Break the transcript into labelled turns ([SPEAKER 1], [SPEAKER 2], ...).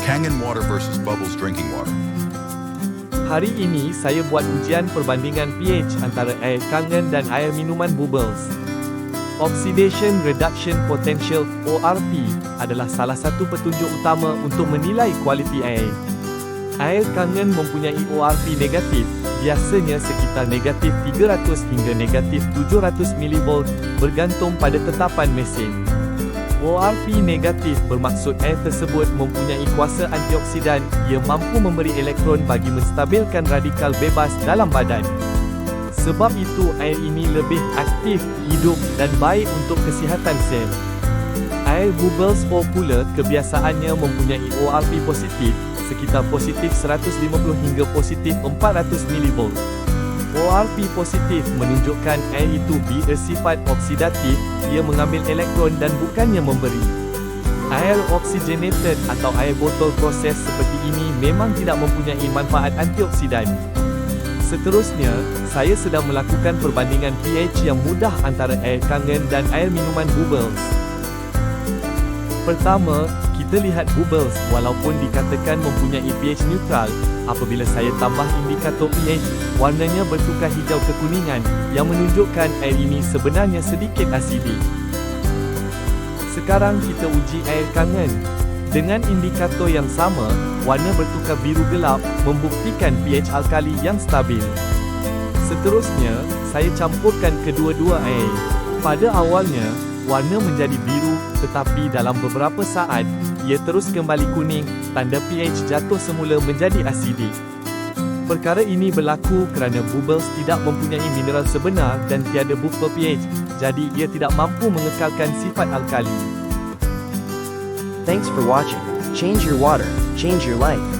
[SPEAKER 1] Kangen water versus Bubbles drinking water.
[SPEAKER 2] Hari ini saya buat ujian perbandingan pH antara air kangen dan air minuman Bubbles. Oxidation Reduction Potential ORP adalah salah satu petunjuk utama untuk menilai kualiti air. Air kangen mempunyai ORP negatif, biasanya sekitar negatif 300 hingga negatif 700 mV bergantung pada tetapan mesin. ORP negatif bermaksud air tersebut mempunyai kuasa antioksidan, ia mampu memberi elektron bagi menstabilkan radikal bebas dalam badan. Sebab itu air ini lebih aktif, hidup dan baik untuk kesihatan sel. Air bubbles O pula kebiasaannya mempunyai ORP positif, sekitar positif 150 hingga positif 400 mV. ORP positif menunjukkan air itu bersifat oksidatif, ia mengambil elektron dan bukannya memberi. Air oxygenated atau air botol proses seperti ini memang tidak mempunyai manfaat antioksidan. Seterusnya, saya sedang melakukan perbandingan pH yang mudah antara air kangen dan air minuman bubbles. Pertama, kita lihat bubbles walaupun dikatakan mempunyai pH neutral, apabila saya tambah indikator pH, warnanya bertukar hijau kekuningan, yang menunjukkan air ini sebenarnya sedikit asidik. Sekarang kita uji air kangen. Dengan indikator yang sama, warna bertukar biru gelap, membuktikan pH alkali yang stabil. Seterusnya, saya campurkan kedua-dua air. Pada awalnya, warna menjadi biru, tetapi dalam beberapa saat, ia terus kembali kuning, tanda pH jatuh semula menjadi asidik. Perkara ini berlaku kerana bubbles tidak mempunyai mineral sebenar dan tiada buffer pH, jadi ia tidak mampu mengekalkan sifat alkali.
[SPEAKER 3] Thanks for watching. Change your water, change your life.